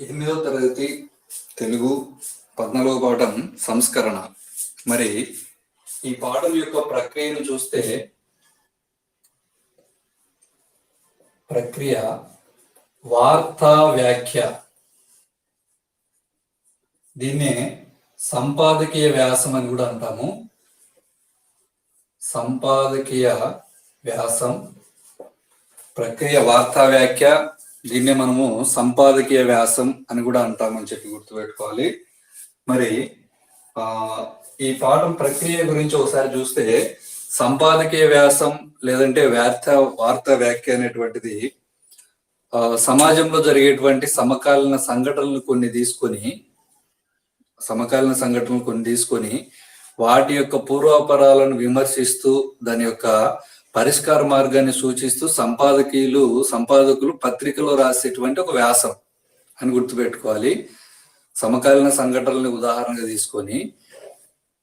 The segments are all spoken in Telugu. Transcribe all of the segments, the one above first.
ఎనిమిదో తరగతి తెలుగు పద్నాలుగో పాఠం సంస్కరణ. మరి ఈ పాఠం యొక్క ప్రక్రియను చూస్తే ప్రక్రియ వార్తా వ్యాఖ్య. దీన్నే సంపాదకీయ వ్యాసం అని కూడా అంటాము. సంపాదకీయ వ్యాసం. ప్రక్రియ వార్తా వ్యాఖ్య దీన్నే మనము సంపాదకీయ వ్యాసం అని కూడా అంటామని చెప్పి గుర్తుపెట్టుకోవాలి. మరి ఆ ఈ పాఠం ప్రక్రియ గురించి ఒకసారి చూస్తే సంపాదకీయ వ్యాసం లేదంటే వార్త వార్తా వ్యాఖ్య అనేటువంటిది ఆ, సమాజంలో జరిగేటువంటి సమకాలీన సంఘటనలు కొన్ని తీసుకొని సమకాలీన సంఘటనలు కొన్ని తీసుకొని వాటి యొక్క పూర్వాపరాలను విమర్శిస్తూ దాని యొక్క పరిష్కార మార్గాన్ని సూచిస్తూ సంపాదకీయులు సంపాదకులు పత్రికలో రాసేటువంటి ఒక వ్యాసం అని గుర్తుపెట్టుకోవాలి. సమకాలీన సంఘటనల్ని ఉదాహరణగా తీసుకొని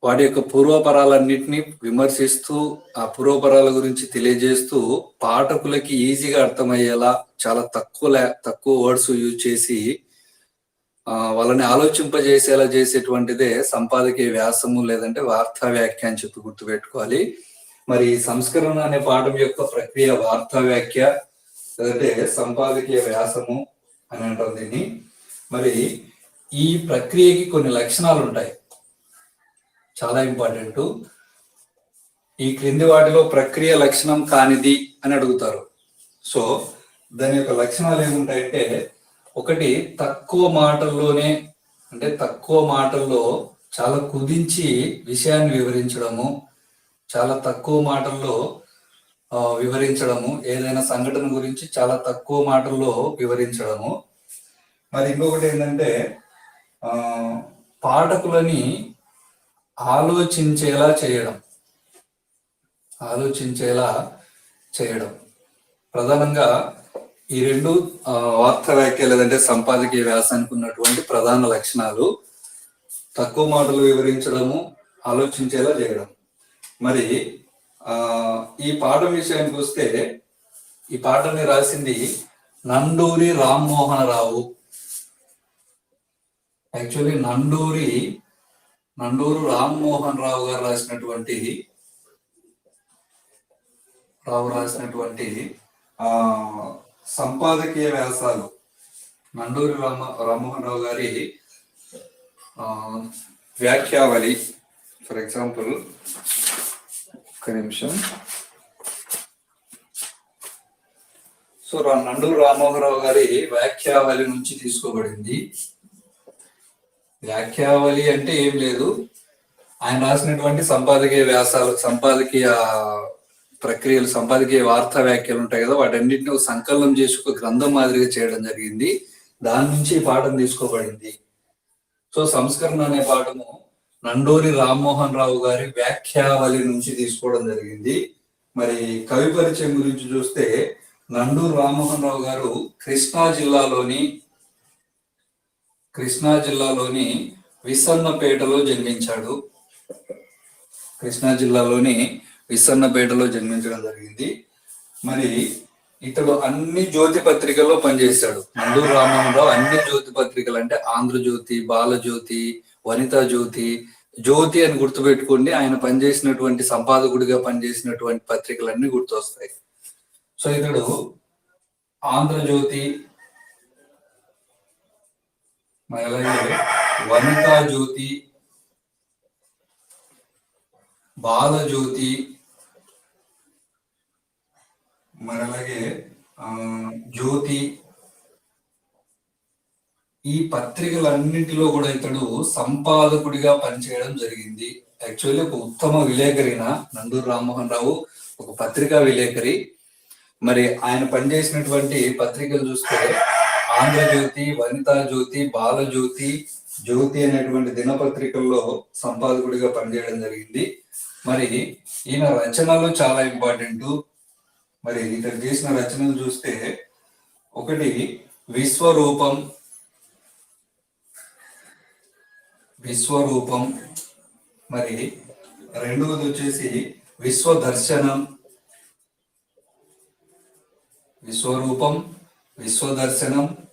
వాటి యొక్క పూర్వపరాలన్నింటినీ విమర్శిస్తూ ఆ పూర్వపరాల గురించి తెలియజేస్తూ పాఠకులకి ఈజీగా అర్థమయ్యేలా చాలా తక్కువ తక్కువ వర్డ్స్ యూజ్ చేసి వాళ్ళని ఆలోచింపజేసేలా చేసేటువంటిదే సంపాదకీయ వ్యాసము లేదంటే వార్తా వ్యాఖ్య అని చెప్పి గుర్తుపెట్టుకోవాలి. మరి సంస్కరణ అనే పాఠం యొక్క ప్రక్రియ వార్తా వ్యాఖ్య లేదంటే సంపాదకీయ వ్యాసము అని అంటాం దీన్ని. మరి ఈ ప్రక్రియకి కొన్ని లక్షణాలు ఉంటాయి. చాలా ఇంపార్టెంట్. ఈ క్రింది వాటిలో ప్రక్రియ లక్షణం కానిది అని అడుగుతారు. సో దాని యొక్క లక్షణాలు ఏముంటాయంటే ఒకటి తక్కువ మాటల్లోనే అంటే తక్కువ మాటల్లో చాలా కుదించి విషయాన్ని వివరించడము చాలా తక్కువ మాటల్లో వివరించడము. ఏదైనా సంఘటన గురించి చాలా తక్కువ మాటల్లో వివరించడము. మరి ఇంకొకటి ఏంటంటే పాఠకులని ఆలోచించేలా చేయడం. ఆలోచించేలా చేయడం. ప్రధానంగా ఈ రెండు వార్త వార్తా వ్యాఖ్య లేదంటే సంపాదకీయ వ్యాసానికి ఉన్నటువంటి ప్రధాన లక్షణాలు తక్కువ మాటలు వివరించడము ఆలోచించేలా చేయడం. మరి ఆ ఈ పాఠం విషయానికి వస్తే ఈ పాఠాన్ని రాసింది నండూరి రామ్మోహన్ రావు యాక్చువల్లీ నండూరి నండూరు రామ్మోహన్ రావు గారు రాసినటువంటి రావు రాసినటువంటి ఆ సంపాదకీయ వ్యాసాలు నండూరి రామ రామ్మోహన్ రావు గారి వ్యాఖ్యావళి ఫర్ ఎగ్జాంపుల్ ఒక్క నిమిషం. సో రా- నండూరు రామోహరావు గారి వ్యాఖ్యావళి నుంచి తీసుకోబడింది. వ్యాఖ్యావళి అంటే ఏం లేదు. ఆయన రాసినటువంటి సంపాదకీయ వ్యాసాలు సంపాదకీయ ప్రక్రియలు సంపాదకీయ వార్తా వ్యాఖ్యలు ఉంటాయి కదా వాటన్నిటిని ఒక సంకలనం చేసి ఒక గ్రంథం మాదిరిగా చేయడం జరిగింది. దాని నుంచి ఈ పాఠం తీసుకోబడింది. సో సంస్కరణ అనే పాఠము నండూరి రామ్మోహన్ రావు గారి వ్యాఖ్యావళి నుంచి తీసుకోవడం జరిగింది. మరి కవి పరిచయం గురించి చూస్తే నండూరు రామ్మోహన్ రావు గారు కృష్ణా జిల్లాలోని కృష్ణా జిల్లాలోని విసన్నపేటలో జన్మించాడు. కృష్ణా జిల్లాలోని విసన్నపేటలో జన్మించడం జరిగింది. మరి ఇతడు అన్ని జ్యోతి పత్రికల్లో పనిచేశాడు. నందూరు రామ్మోహన్ రావు అన్ని జ్యోతి పత్రికలు అంటే ఆంధ్రజ్యోతి బాలజ్యోతి వనితా జ్యోతి జ్యోతి అని గుర్తుపెట్టుకోండి ఆయన పనిచేసినటువంటి సంపాదకుడిగా పనిచేసినటువంటి పత్రికలన్నీ గుర్తొస్తాయి. సో ఇతడు ఆంధ్రజ్యోతి మరి అలాగే వనితా జ్యోతి బాలజ్యోతి మరి అలాగే ఆ, జ్యోతి ఈ పత్రికలన్నింటిలో కూడా ఇతడు సంపాదకుడిగా పనిచేయడం జరిగింది. యాక్చువల్లీ ఒక ఉత్తమ విలేకరిన నందూరు రామ్మోహన్ రావు ఒక పత్రికా విలేకరి. మరి ఆయన పనిచేసినటువంటి పత్రికలు చూస్తే ఆంధ్రజ్యోతి వనితా జ్యోతి బాలజ్యోతి జ్యోతి అనేటువంటి దినపత్రికల్లో సంపాదకుడిగా పనిచేయడం జరిగింది. మరి ఈయన రచనలు చాలా ఇంపార్టెంట్. మరి ఇతను చేసిన రచనలు చూస్తే ఒకటి విశ్వరూపం విశ్వరూపం. మరి రెండవది వచ్చేసి విశ్వదర్శనం. విశ్వరూపం విశ్వదర్శనం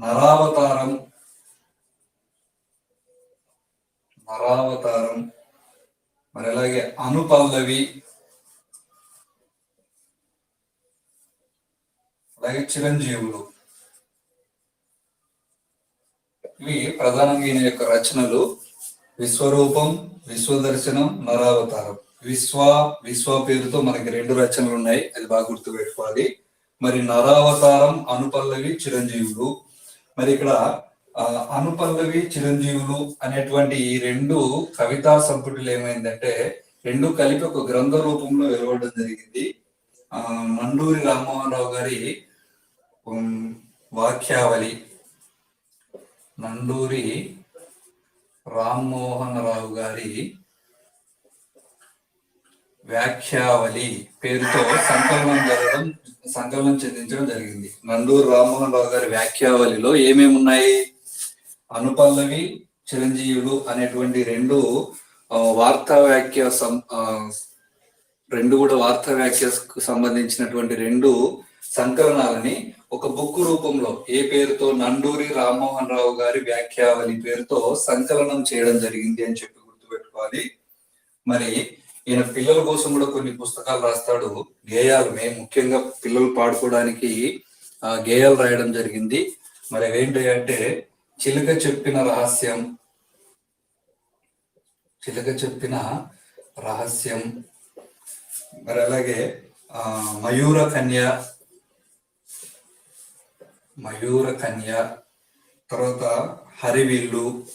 నరావతారం. నరావతారం. మరి అలాగే అనుపల్లవి. అలాగే చిరంజీవులు. ఇవి ప్రధానంగా ఈయన యొక్క రచనలు. విశ్వరూపం విశ్వదర్శనం నరావతారం. విశ్వ విశ్వ పేరుతో మనకి రెండు రచనలు ఉన్నాయి. అది బాగా గుర్తు పెట్టుకోవాలి మరి నరావతారం అనుపల్లవి చిరంజీవులు. మరి ఇక్కడ అనుపల్లవి చిరంజీవులు అనేటువంటి ఈ రెండు కవితా సంపుటిలు ఏమైందంటే రెండు కలిపి ఒక గ్రంథ రూపంలో వెలువడడం జరిగింది. ఆ నండూరి రామ్మోహన్ రావు గారి వాక్యావళి నండూరి రామ్మోహన్ రావు గారి వ్యాఖ్యావళి పేరుతో సంకలనం జరగడం సంకలనం చెందించడం జరిగింది. నండూరు రామ్మోహన్ రావు గారి వ్యాఖ్యావళిలో ఏమేమి ఉన్నాయి? అనుపల్లవి చిరంజీవులు అనేటువంటి రెండు వార్తా వ్యాఖ్య సం రెండు కూడా వార్తా వ్యాఖ్యకు సంబంధించినటువంటి రెండు సంకలనాలని ఒక బుక్ రూపంలో ఏ పేరుతో? నండూరి రామ్మోహన్ రావు గారి వ్యాఖ్యావళి పేరుతో సంకలనం చేయడం జరిగింది అని చెప్పి గుర్తుపెట్టుకోవాలి. మరి ఈయన పిల్లల కోసం కూడా కొన్ని పుస్తకాలు రాస్తాడు. గేయాలు మేము ముఖ్యంగా పిల్లలు పాడుకోవడానికి గేయాలు రాయడం జరిగింది. మరి అవేంటి అంటే చిలుక చెప్పిన రహస్యం. చిలుక చెప్పిన రహస్యం. మరి అలాగే ఆ మయూర కన్య మయూర కన్య తర్వాత హరివిల్లు.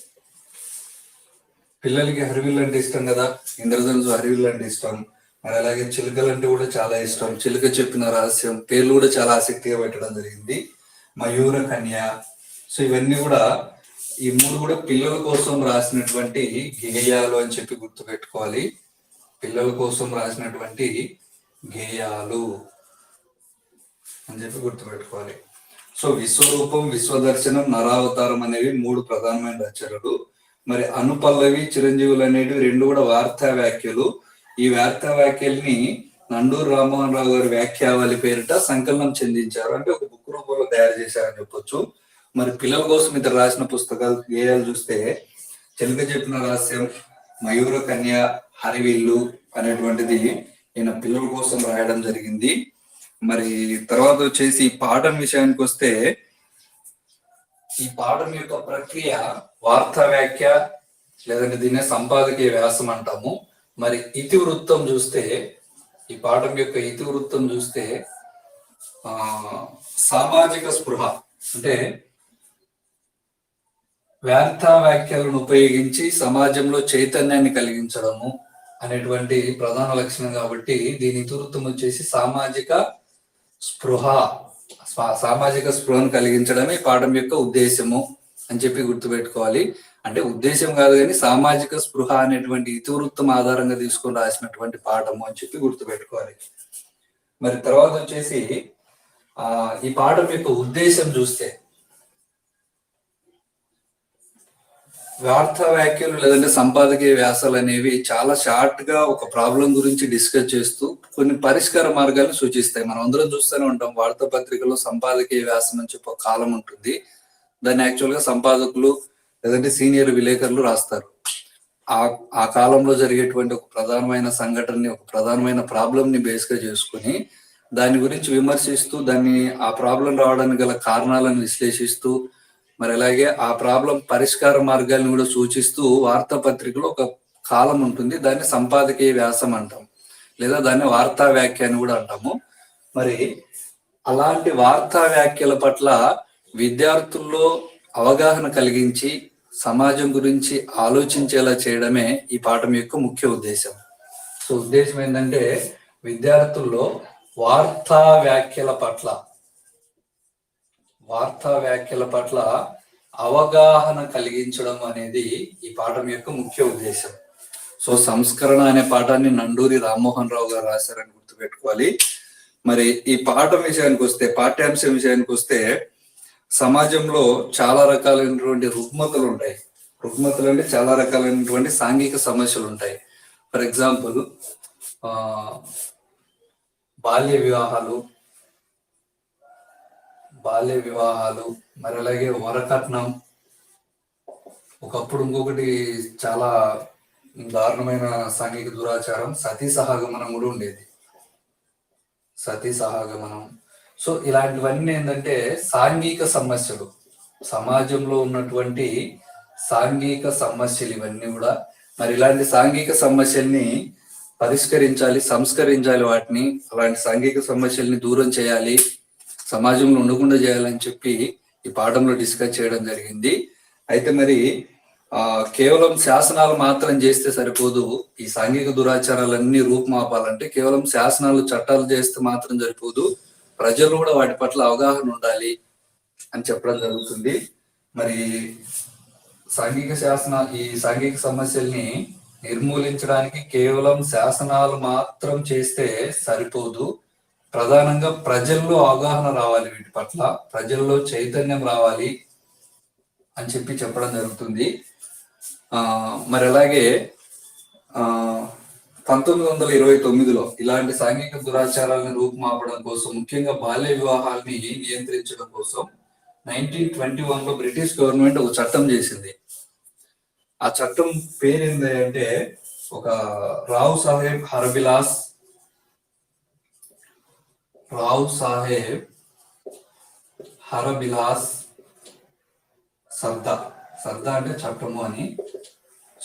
పిల్లలకి హరివిల్లు అంటే ఇష్టం కదా? ఇంద్రధనుసు హరివిల్లు అంటే ఇష్టం. మరి అలాగే చిలుకలు అంటే కూడా చాలా ఇష్టం. చిలుక చెప్పిన రహస్యం పేర్లు కూడా చాలా ఆసక్తిగా పెట్టడం జరిగింది. మయూర కన్య. సో ఇవన్నీ కూడా ఈ మూడు కూడా పిల్లల కోసం రాసినటువంటి గేయాలు అని చెప్పి గుర్తు పెట్టుకోవాలి పిల్లల కోసం రాసినటువంటి గేయాలు అని చెప్పి గుర్తుపెట్టుకోవాలి. సో విశ్వరూపం విశ్వదర్శనం నరావతారం అనేవి మూడు ప్రధానమైన రచనలు. మరి అనుపల్లవి చిరంజీవులు అనేటివి రెండు కూడా వార్తా వ్యాఖ్యలు. ఈ వార్తా వ్యాఖ్యల్ని నండూరు రామ్మోహన్ రావు గారి వ్యాఖ్యావళి పేరిట సంకలనం చెందించారు. అంటే ఒక బుక్ రూపంలో తయారు చేశారని చెప్పొచ్చు. మరి పిల్లల కోసం ఇతరు రాసిన పుస్తకాలు గేయాలు చూస్తే చెలుక చెప్పిన రహస్యం మయూర కన్య హరివిల్లు అనేటువంటిది ఈయన పిల్లల కోసం రాయడం జరిగింది. మరి తర్వాత వచ్చేసి ఈ పాఠం విషయానికి వస్తే ఈ పాఠం యొక్క ప్రక్రియ వార్తా వ్యాఖ్య లేదంటే దీన్నే సంపాదకీయ వ్యాసం అంటాము. మరి ఇతివృత్తం చూస్తే ఈ పాఠం యొక్క ఇతివృత్తం చూస్తే ఆ సామాజిక స్పృహ అంటే వార్తా వ్యాఖ్యలను ఉపయోగించి సమాజంలో చైతన్యాన్ని కలిగించడము అనేటువంటి ప్రధాన లక్షణం కాబట్టి దీని ఇతివృత్తం వచ్చేసి సామాజిక స్పృహ సామాజిక స్పృహను కలిగించడమే ఈ పాఠం యొక్క ఉద్దేశము అని చెప్పి గుర్తుపెట్టుకోవాలి. అంటే ఉద్దేశం కాదు కానీ సామాజిక స్పృహ అనేటువంటి ఇతివృత్తం ఆధారంగా తీసుకొని రాసినటువంటి పాఠము అని చెప్పి గుర్తుపెట్టుకోవాలి. మరి తర్వాత వచ్చేసి ఆ ఈ పాఠం యొక్క ఉద్దేశం చూస్తే. వార్తా వ్యాఖ్యలు లేదంటే సంపాదకీయ వ్యాసాలు అనేవి చాలా షార్ట్గా ఒక ప్రాబ్లం గురించి డిస్కస్ చేస్తూ కొన్ని పరిష్కార మార్గాలను సూచిస్తాయి. మనం అందరం చూస్తూనే ఉంటాం వార్తాపత్రికలో సంపాదకీయ వ్యాసం అని చెప్పి కాలం ఉంటుంది. దాన్ని యాక్చువల్గా సంపాదకులు లేదంటే సీనియర్ విలేకరులు రాస్తారు. ఆ ఆ కాలంలో జరిగేటువంటి ఒక ప్రధానమైన సంఘటనని ఒక ప్రధానమైన ప్రాబ్లం ని బేస్గా చేసుకుని దాని గురించి విమర్శిస్తూ దాన్ని ఆ ప్రాబ్లం రావడానికి గల కారణాలను విశ్లేషిస్తూ మరి అలాగే ఆ ప్రాబ్లం పరిష్కార మార్గాలను కూడా సూచిస్తూ వార్తాపత్రికలో ఒక కాలం ఉంటుంది. దాన్ని సంపాదకీయ వ్యాసం అంటాం. లేదా దాన్ని వార్తా వ్యాఖ్య అని కూడా అంటాము. మరి అలాంటి వార్తా వ్యాఖ్యల పట్ల విద్యార్థుల్లో అవగాహన కలిగించి సమాజం గురించి ఆలోచించేలా చేయడమే ఈ పాఠం యొక్క ముఖ్య ఉద్దేశం. సో ఉద్దేశం ఏంటంటే విద్యార్థుల్లో వార్తా వ్యాఖ్యల పట్ల వార్తా వ్యాఖ్యల పట్ల అవగాహన కలిగించడం అనేది ఈ పాఠం యొక్క ముఖ్య ఉద్దేశం. సో సంస్కరణ అనే పాఠాన్ని నండూరి రామ్మోహన్ రావు గారు రాశారని గుర్తుపెట్టుకోవాలి. మరి ఈ పాఠం విషయానికి వస్తే పాఠ్యాంశం విషయానికి వస్తే సమాజంలో చాలా రకాలైనటువంటి రుగ్మతలు ఉంటాయి. రుగ్మతలు అంటే చాలా రకాలైనటువంటి సాంఘిక సమస్యలు ఉంటాయి. ఫర్ ఎగ్జాంపుల్ బాల్య వివాహాలు బాల్య వివాహాలు మరి అలాగే వరకట్నం ఒకప్పుడు ఇంకొకటి చాలా దారుణమైన సాంఘిక దురాచారం సతీ సహాగమనం కూడా ఉండేది. సతీ సహాగమనం. సో ఇలాంటివన్నీ ఏంటంటే సాంఘిక సమస్యలు. సమాజంలో ఉన్నటువంటి సాంఘిక సమస్యలు ఇవన్నీ కూడా. మరి ఇలాంటి సాంఘిక సమస్యల్ని పరిష్కరించాలి సంస్కరించాలి వాటిని. అలాంటి సాంఘిక సమస్యల్ని దూరం చేయాలి. సమాజంలో ఉండకుండా చేయాలని చెప్పి ఈ పాఠంలో డిస్కస్ చేయడం జరిగింది. అయితే మరి ఆ కేవలం శాసనాలు మాత్రం చేస్తే సరిపోదు. ఈ సాంఘిక దురాచారాలన్నీ రూపుమాపాలంటే కేవలం శాసనాలు చట్టాలు చేస్తే మాత్రం సరిపోదు. ప్రజలు కూడా వాటి పట్ల అవగాహన ఉండాలి అని చెప్పడం జరుగుతుంది. మరి సాంఘిక శాసన ఈ సాంఘిక సమస్యల్ని నిర్మూలించడానికి కేవలం శాసనాలు మాత్రం చేస్తే సరిపోదు. ప్రధానంగా ప్రజల్లో అవగాహన రావాలి వీటి పట్ల. ప్రజల్లో చైతన్యం రావాలి అని చెప్పి చెప్పడం జరుగుతుంది. మరి అలాగే పంతొమ్మిది వందల ఇరవై తొమ్మిదిలో ఇలాంటి సాంఘిక దురాచారాలను రూపుమాపడం కోసం ముఖ్యంగా బాల్య వివాహాల్ని నియంత్రించడం కోసం నైన్టీన్ ట్వంటీ వన్లో బ్రిటిష్ గవర్నమెంట్ ఒక చట్టం చేసింది. ఆ చట్టం పేరు అంటే ఒక రావు సాహెబ్ హరబిలాస్ రావు సాహెబ్ హరబిలాస్ సర్దా. సర్దా అంటే చట్టము అని.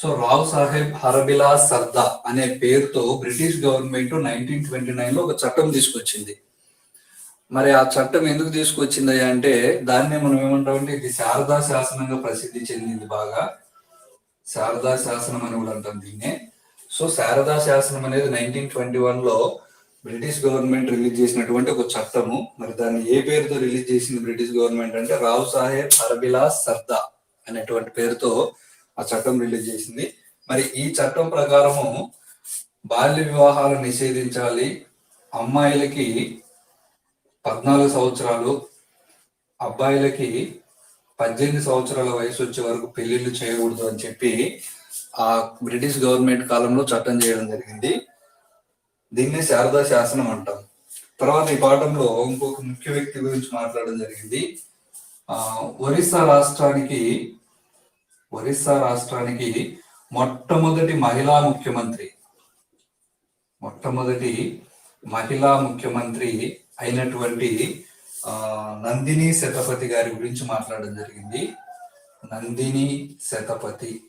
సో రావు సాహెబ్ హరబిలాస్ సర్దా అనే పేరుతో బ్రిటిష్ గవర్నమెంట్ నైన్టీన్ ట్వంటీ నైన్లో ఒక చట్టం తీసుకొచ్చింది. మరి ఆ చట్టం ఎందుకు తీసుకొచ్చింది అంటే దాన్నే మనం ఏమంటామంటే ఇది శారదా శాసనంగా ప్రసిద్ధి చెందింది బాగా. శారదా శాసనం అని కూడా అంటాం దీన్నే. సో శారదా శాసనం అనేది నైన్టీన్ ట్వంటీ వన్లో బ్రిటిష్ గవర్నమెంట్ రిలీజ్ చేసినటువంటి ఒక చట్టము. మరి దాన్ని ఏ పేరుతో రిలీజ్ చేసింది బ్రిటిష్ గవర్నమెంట్ అంటే రావు సాహెబ్ హరబిలాస్ సర్దా అనేటువంటి పేరుతో ఆ చట్టం రిలీజ్ చేసింది. మరి ఈ చట్టం ప్రకారము బాల్య వివాహాలు నిషేధించాలి. అమ్మాయిలకి పద్నాలుగు సంవత్సరాలు అబ్బాయిలకి పద్దెనిమిది సంవత్సరాల వయసు వచ్చే వరకు పెళ్ళిళ్ళు చేయకూడదు అని చెప్పి ఆ బ్రిటిష్ గవర్నమెంట్ కాలంలో చట్టం చేయడం జరిగింది. దీన్నే శారదా శాసనం అంటాం. తర్వాత ఈ పాఠంలో ఇంకొక ముఖ్య వ్యక్తి గురించి మాట్లాడడం జరిగింది. ఒరిస్సా రాష్ట్రానికి ఒరిస్సా రాష్ట్రానికి మొట్టమొదటి మహిళా ముఖ్యమంత్రి. మొట్టమొదటి మహిళా ముఖ్యమంత్రి అయినటువంటి ఆ నందిని శతపతి గారి గురించి మాట్లాడడం జరిగింది. నందిని శతపతి.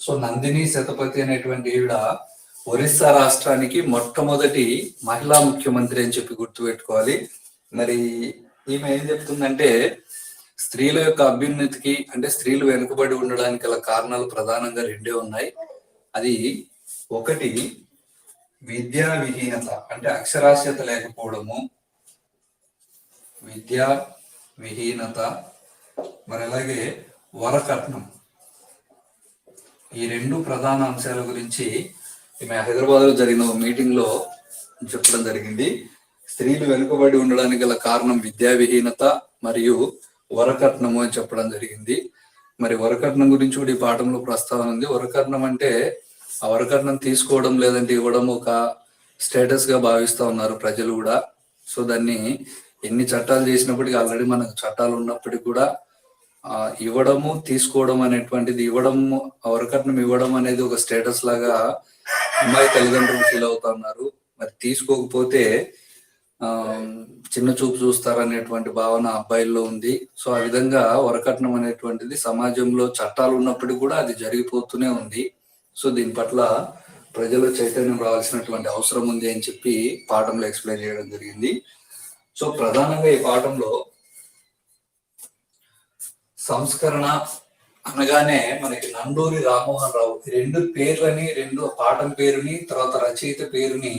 సో నందిని శతపతి అనేటువంటి ఈవిడ ఒరిస్సా రాష్ట్రానికి మొట్టమొదటి మహిళా ముఖ్యమంత్రి అని చెప్పి గుర్తుపెట్టుకోవాలి. మరి ఈమె ఏం చెప్తుందంటే స్త్రీల యొక్క అభ్యున్నతికి అంటే స్త్రీలు వెనుకబడి ఉండడానికి గల కారణాలు ప్రధానంగా రెండే ఉన్నాయి. అది ఒకటి విద్యా విహీనత అంటే అక్షరాస్యత లేకపోవడము. విద్యా విహీనత మరి అలాగే వరకట్నం. ఈ రెండు ప్రధాన అంశాల గురించి ఈమె హైదరాబాద్లో జరిగిన ఒక మీటింగ్లో చెప్పడం జరిగింది. స్త్రీలు వెనుకబడి ఉండడానికి గల కారణం విద్యా విహీనత మరియు వరకట్నము అని చెప్పడం జరిగింది. మరి వరకట్నం గురించి కూడా ఈ పాఠంలో ప్రస్తావన ఉంది. వరకట్నం అంటే ఆ వరకట్నం తీసుకోవడం లేదంటే ఇవ్వడం ఒక స్టేటస్గా భావిస్తూ ఉన్నారు ప్రజలు కూడా. సో దాన్ని ఎన్ని చట్టాలు చేసినప్పటికీ ఆల్రెడీ మనకు చట్టాలు ఉన్నప్పటికీ కూడా ఆ ఇవ్వడము తీసుకోవడం అనేటువంటిది ఇవ్వడం వరకట్నం ఇవ్వడం అనేది ఒక స్టేటస్ లాగా అమ్మాయి తల్లిదండ్రులు ఫీల్ అవుతా ఉన్నారు. మరి తీసుకోకపోతే ఆ చిన్న చూపు చూస్తారనేటువంటి భావన అబ్బాయిల్లో ఉంది. సో ఆ విధంగా వరకట్నం అనేటువంటిది సమాజంలో చట్టాలు ఉన్నప్పటికీ కూడా అది జరిగిపోతూనే ఉంది. సో దీని పట్ల ప్రజలు చైతన్యం రావాల్సినటువంటి అవసరం ఉంది అని చెప్పి పాఠంలో ఎక్స్ప్లెయిన్ చేయడం జరిగింది. సో ప్రధానంగా ఈ పాఠంలో సంస్కరణ అనగానే మనకి నండూరి రామ్మోహన్ రావు రెండు పేర్లని రెండు పాఠం పేరుని తర్వాత రచయిత పేరుని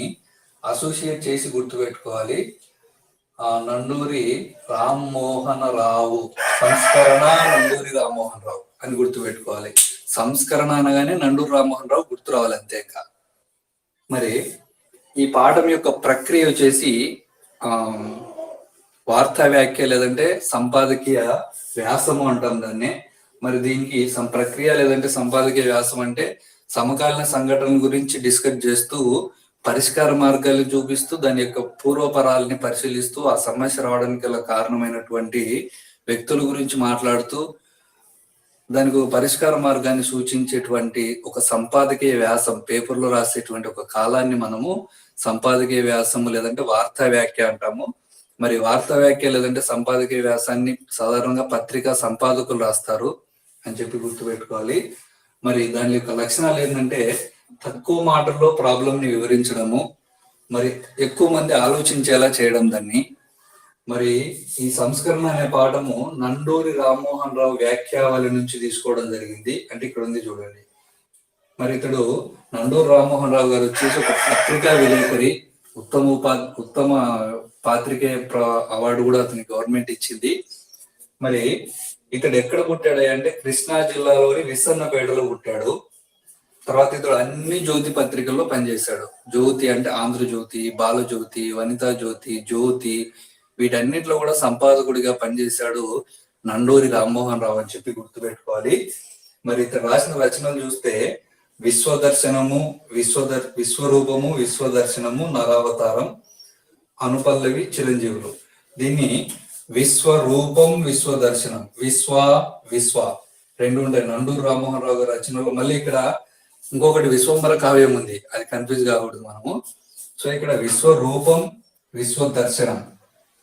అసోసియేట్ చేసి గుర్తుపెట్టుకోవాలి. పెట్టుకోవాలి నండూరి రామ్మోహన రావు సంస్కరణ నండూరి రామ్మోహన్ రావు అని గుర్తుపెట్టుకోవాలి సంస్కరణ అనగానే నండూరు రామ్మోహన్ రావు గుర్తు రావాలి అంతేక మరి ఈ పాఠం యొక్క ప్రక్రియ వచ్చేసి ఆ వార్తా వ్యాఖ్య లేదంటే సంపాదకీయ వ్యాసము అంటాం దాన్ని. మరి దీనికి సం ప్రక్రియ లేదంటే సంపాదకీయ వ్యాసం అంటే సమకాలీన సంఘటనల గురించి డిస్కస్ చేస్తూ పరిష్కార మార్గాలు చూపిస్తూ దాని యొక్క పూర్వపరాలని పరిశీలిస్తూ ఆ సమస్య రావడానికి గల కారణమైనటువంటి వ్యక్తుల గురించి మాట్లాడుతూ దానికి ఒక పరిష్కార మార్గాన్ని సూచించేటువంటి ఒక సంపాదకీయ వ్యాసం పేపర్లో రాసేటువంటి ఒక కాలాన్ని మనము సంపాదకీయ వ్యాసము లేదంటే వార్తా వ్యాఖ్య అంటాము. మరి వార్తా వ్యాఖ్య లేదంటే సంపాదకీయ వ్యాసాన్ని సాధారణంగా పత్రికా సంపాదకులు రాస్తారు అని చెప్పి గుర్తుపెట్టుకోవాలి. మరి దాని యొక్క లక్షణాలు ఏంటంటే తక్కువ మాటల్లో ప్రాబ్లం ని వివరించడము మరి ఎక్కువ మంది ఆలోచించేలా చేయడం దాన్ని. మరి ఈ సంస్కరణ అనే పాఠము నండూరి రామ్మోహన్ రావు వ్యాఖ్యావళి నుంచి తీసుకోవడం జరిగింది. అంటే ఇక్కడ ఉంది చూడండి. మరి ఇతడు నండూరు రామ్మోహన్ రావు గారు వచ్చేసి ఒక పత్రికా విలేకరి ఉత్తమ ఉపా ఉత్తమ పాత్రికే అవార్డు కూడా అతని గవర్నమెంట్ ఇచ్చింది. మరి ఇతడు ఎక్కడ పుట్టాడు అంటే కృష్ణా జిల్లాలోని విసన్నపేటలో పుట్టాడు. తర్వాత ఇతడు అన్ని జ్యోతి పత్రికల్లో పనిచేశాడు. జ్యోతి అంటే ఆంధ్రజ్యోతి బాలజ్యోతి వనితా జ్యోతి జ్యోతి వీటన్నిటిలో కూడా సంపాదకుడిగా పనిచేశాడు నండూరి రామ్మోహన్ రావు అని చెప్పి గుర్తుపెట్టుకోవాలి. మరి ఇతను రాసిన రచనలు చూస్తే విశ్వదర్శనము విశ్వదర్ విశ్వరూపము విశ్వదర్శనము నరావతారం అనుపల్లవి చిరంజీవులు. దీన్ని విశ్వరూపం విశ్వదర్శనం విశ్వ విశ్వ రెండు ఉంటాయి నండూరు రామ్మోహన్ రావు గారి రచనలో మళ్ళీ ఇక్కడ ఇంకొకటి విశ్వంబర కావ్యం ఉంది. అది కన్ఫ్యూజ్ కాకూడదు మనము. సో ఇక్కడ విశ్వరూపం విశ్వ దర్శనం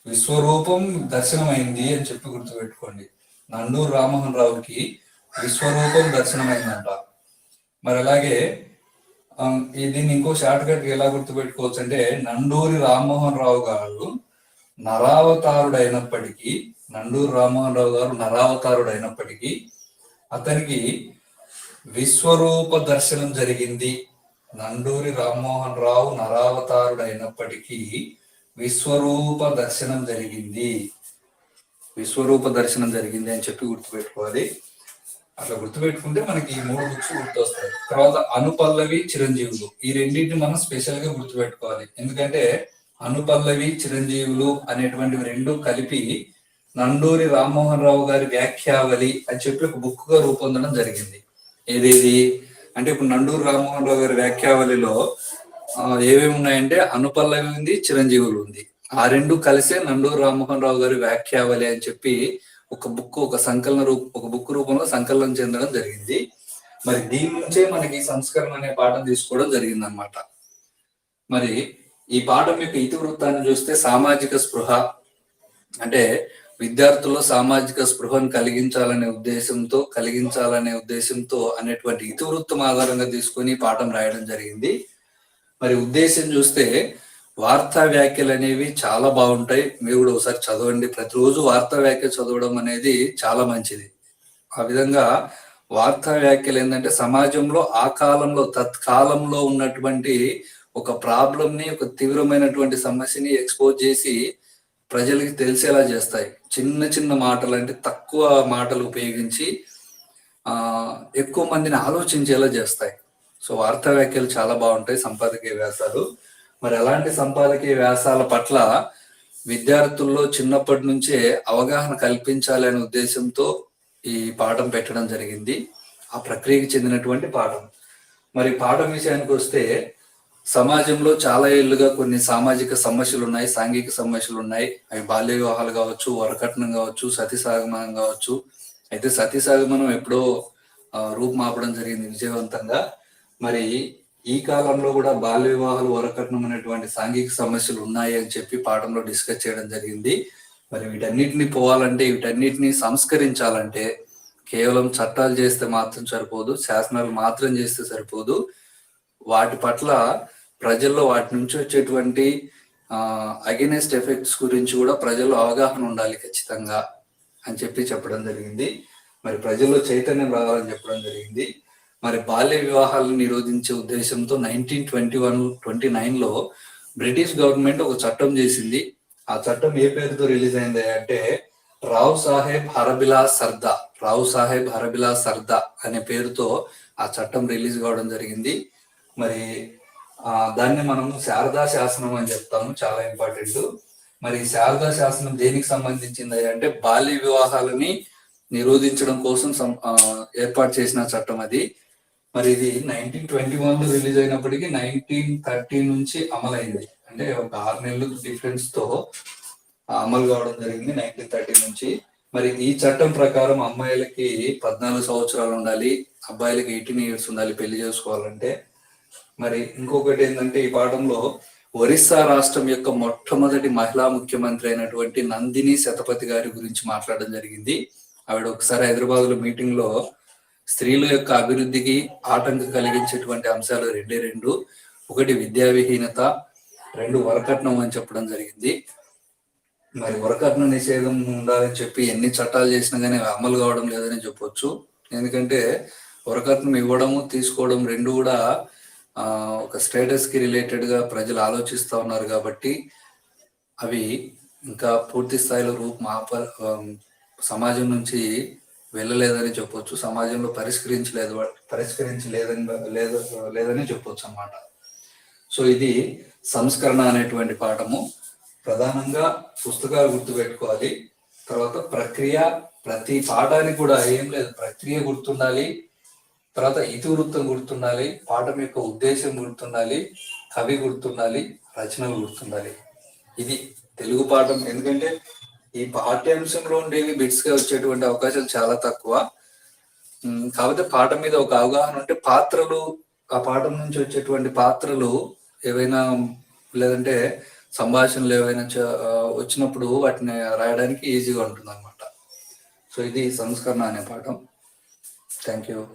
విశ్వరూపం దర్శనమైంది అని చెప్పి గుర్తుపెట్టుకోండి. నండూరు రామ్మోహన్ రావుకి విశ్వరూపం దర్శనమైందంట. మరి అలాగే దీన్ని ఇంకో షార్ట్ కట్ ఎలా గుర్తుపెట్టుకోవచ్చు అంటే నండూరి రామ్మోహన్ రావు గారు నరావతారుడు అయినప్పటికీ నండూరు రామ్మోహన్ రావు గారు నరావతారుడు అయినప్పటికీ అతనికి విశ్వరూప దర్శనం జరిగింది. నండూరి రామ్మోహన్ రావు నరావతారుడైనప్పటికీ విశ్వరూప దర్శనం జరిగింది. విశ్వరూప దర్శనం జరిగింది అని చెప్పి గుర్తుపెట్టుకోవాలి. అట్లా గుర్తుపెట్టుకుంటే మనకి ఈ మూడు బుక్స్ గుర్తొస్తాయి. తర్వాత అనుపల్లవి చిరంజీవులు. ఈ రెండింటిని మనం స్పెషల్గా గుర్తుపెట్టుకోవాలి. ఎందుకంటే అనుపల్లవి చిరంజీవులు అనేటువంటివి రెండు కలిపి నండూరి రామ్మోహన్ రావు గారి వ్యాఖ్యావళి అని చెప్పి ఒక బుక్గా రూపొందడం జరిగింది. ఏదేది? అంటే ఇప్పుడు నండూరు రామ్మోహన్ రావు గారి వ్యాఖ్యావళిలో ఏమేమి ఉన్నాయంటే అనుపల్లవి ఉంది చిరంజీవులు ఉంది. ఆ రెండు కలిసే నండూరు రామ్మోహన్ రావు గారి వ్యాఖ్యావళి అని చెప్పి ఒక బుక్ ఒక సంకలన రూప ఒక బుక్ రూపంలో సంకలనం చెందడం జరిగింది. మరి దీని నుంచే మనకి సంస్కరణ అనే పాఠం తీసుకోవడం జరిగింది అనమాట మరి ఈ పాఠం యొక్క ఇతివృత్తాన్ని చూస్తే సామాజిక స్పృహ అంటే విద్యార్థుల్లో సామాజిక స్పృహను కలిగించాలనే ఉద్దేశంతో కలిగించాలనే ఉద్దేశంతో అనేటువంటి ఇతివృత్తం ఆధారంగా తీసుకొని పాఠం రాయడం జరిగింది. మరి ఉద్దేశం చూస్తే వార్తా వ్యాఖ్యలు అనేవి చాలా బాగుంటాయి. మీరు కూడా ఒకసారి చదవండి. ప్రతిరోజు వార్తా వ్యాఖ్య చదవడం అనేది చాలా మంచిది. ఆ విధంగా వార్తా వ్యాఖ్యలు ఏంటంటే సమాజంలో ఆ కాలంలో తత్కాలంలో ఉన్నటువంటి ఒక ప్రాబ్లంని ఒక తీవ్రమైనటువంటి సమస్యని ఎక్స్పోజ్ చేసి ప్రజలకి తెలిసేలా చేస్తాయి. చిన్న చిన్న మాటలు అంటే తక్కువ మాటలు ఉపయోగించి ఎక్కువ మందిని ఆలోచించేలా చేస్తాయి. సో వార్తా వ్యాఖ్యలు చాలా బాగుంటాయి సంపాదకీయ వ్యాసాలు. మరి అలాంటి సంపాదకీయ వ్యాసాల పట్ల విద్యార్థుల్లో చిన్నప్పటి నుంచే అవగాహన కల్పించాలి అనే ఉద్దేశంతో ఈ పాఠం పెట్టడం జరిగింది. ఆ ప్రక్రియకి చెందినటువంటి పాఠం. మరి పాఠం విషయానికి వస్తే సమాజంలో చాలా ఏళ్ళుగా కొన్ని సామాజిక సమస్యలు ఉన్నాయి సాంఘిక సమస్యలు ఉన్నాయి అవి బాల్య వివాహాలు కావచ్చు వరకట్నం కావచ్చు సతీ సాగమనం కావచ్చు. అయితే సతీ సాగమనం ఎప్పుడో రూపుమాపడం జరిగింది విజయవంతంగా. మరి ఈ కాలంలో కూడా బాల్య వివాహాలు వరకట్నం అనేటువంటి సాంఘిక సమస్యలు ఉన్నాయి అని చెప్పి పాఠంలో డిస్కస్ చేయడం జరిగింది. మరి వీటన్నిటిని పోవాలంటే వీటన్నిటిని సంస్కరించాలంటే కేవలం చట్టాలు చేస్తే మాత్రం సరిపోదు శాసనాలు మాత్రం చేస్తే సరిపోదు. వాటి పట్ల ప్రజల్లో వాటి నుంచి వచ్చేటువంటి అగెనెస్ట్ ఎఫెక్ట్స్ గురించి కూడా ప్రజల్లో అవగాహన ఉండాలి ఖచ్చితంగా అని చెప్పి చెప్పడం జరిగింది. మరి ప్రజల్లో చైతన్యం రావాలని చెప్పడం జరిగింది. మరి బాల్య వివాహాలను నిరోధించే ఉద్దేశంతో నైన్టీన్ ట్వంటీ వన్ ట్వంటీ నైన్లో బ్రిటిష్ గవర్నమెంట్ ఒక చట్టం చేసింది. ఆ చట్టం ఏ పేరుతో రిలీజ్ అయింది అంటే రావ్ సాహెబ్ హరబిలా సర్దా రావ్ సాహెబ్ హరబిలా సర్దా అనే పేరుతో ఆ చట్టం రిలీజ్ కావడం జరిగింది. మరి దాన్ని మనం శారదా శాసనం అని చెప్తాము చాలా ఇంపార్టెంట్. మరి శారదా శాసనం దేనికి సంబంధించింది అంటే బాల్య వివాహాలని నిరోధించడం కోసం సం- ఏర్పాటు చేసిన చట్టం అది. మరి ఇది నైన్టీన్ ట్వంటీ వన్లో రిలీజ్ అయినప్పటికీ నైన్టీన్ థర్టీ నుంచి అమలైంది. అంటే ఒక ఆరు నెలలు డిఫరెన్స్తో అమలు కావడం జరిగింది నైన్టీన్ థర్టీ నుంచి. మరి ఈ చట్టం ప్రకారం అమ్మాయిలకి పద్నాలుగు సంవత్సరాలు ఉండాలి అబ్బాయిలకి ఎయిటీన్ ఇయర్స్ ఉండాలి పెళ్ళి చేసుకోవాలంటే. మరి ఇంకొకటి ఏంటంటే ఈ పాఠంలో ఒరిస్సా రాష్ట్రం యొక్క మొట్టమొదటి మహిళా ముఖ్యమంత్రి అయినటువంటి నందిని శతపతి గారి గురించి మాట్లాడడం జరిగింది. ఆవిడ ఒకసారి హైదరాబాద్లో మీటింగ్లో స్త్రీల యొక్క అభివృద్ధికి ఆటంకం కలిగించేటువంటి అంశాలు రెండే రెండు. ఒకటి విద్యా విహీనత రెండు వరకట్నం అని చెప్పడం జరిగింది. మరి వరకట్న నిషేధం ఉండాలని చెప్పి ఎన్ని చట్టాలు చేసినా కానీ అవి అమలు కావడం లేదని చెప్పొచ్చు. ఎందుకంటే వరకట్నం ఇవ్వడము తీసుకోవడం రెండు కూడా ఒక స్టేటస్కి రిలేటెడ్గా ప్రజలు ఆలోచిస్తూ ఉన్నారు కాబట్టి అవి ఇంకా పూర్తి స్థాయిలో రూపం ఆప సమాజం నుంచి వెళ్ళలేదని చెప్పొచ్చు. సమాజంలో పరిష్కరించలేదు పరిష్కరించలేదని లేదు లేదని చెప్పొచ్చు అన్నమాట. సో ఇది సంస్కరణ అనేటువంటి పాఠము. ప్రధానంగా పుస్తకాలు గుర్తుపెట్టుకోవాలి. తర్వాత ప్రక్రియ ప్రతి పాఠానికి కూడా ఏం లేదు. ప్రక్రియ గుర్తుండాలి. తర్వాత ఇతివృత్తం గుర్తుండాలి పాఠం యొక్క ఉద్దేశం గుర్తుండాలి కవి గుర్తుండాలి రచనలు గుర్తుండాలి. ఇది తెలుగు పాఠం. ఎందుకంటే ఈ పాఠ్యాంశంలో ఉండేవి బిట్స్గా వచ్చేటువంటి అవకాశాలు చాలా తక్కువ. కాకపోతే పాఠం మీద ఒక అవగాహన ఉంటే పాత్రలు ఆ పాఠం నుంచి వచ్చేటువంటి పాత్రలు ఏవైనా లేదంటే సంభాషణలు ఏవైనా చ- వచ్చినప్పుడు వాటిని రాయడానికి ఈజీగా ఉంటుంది అనమాట సో ఇది సంస్కరణ అనే పాఠం. Thank you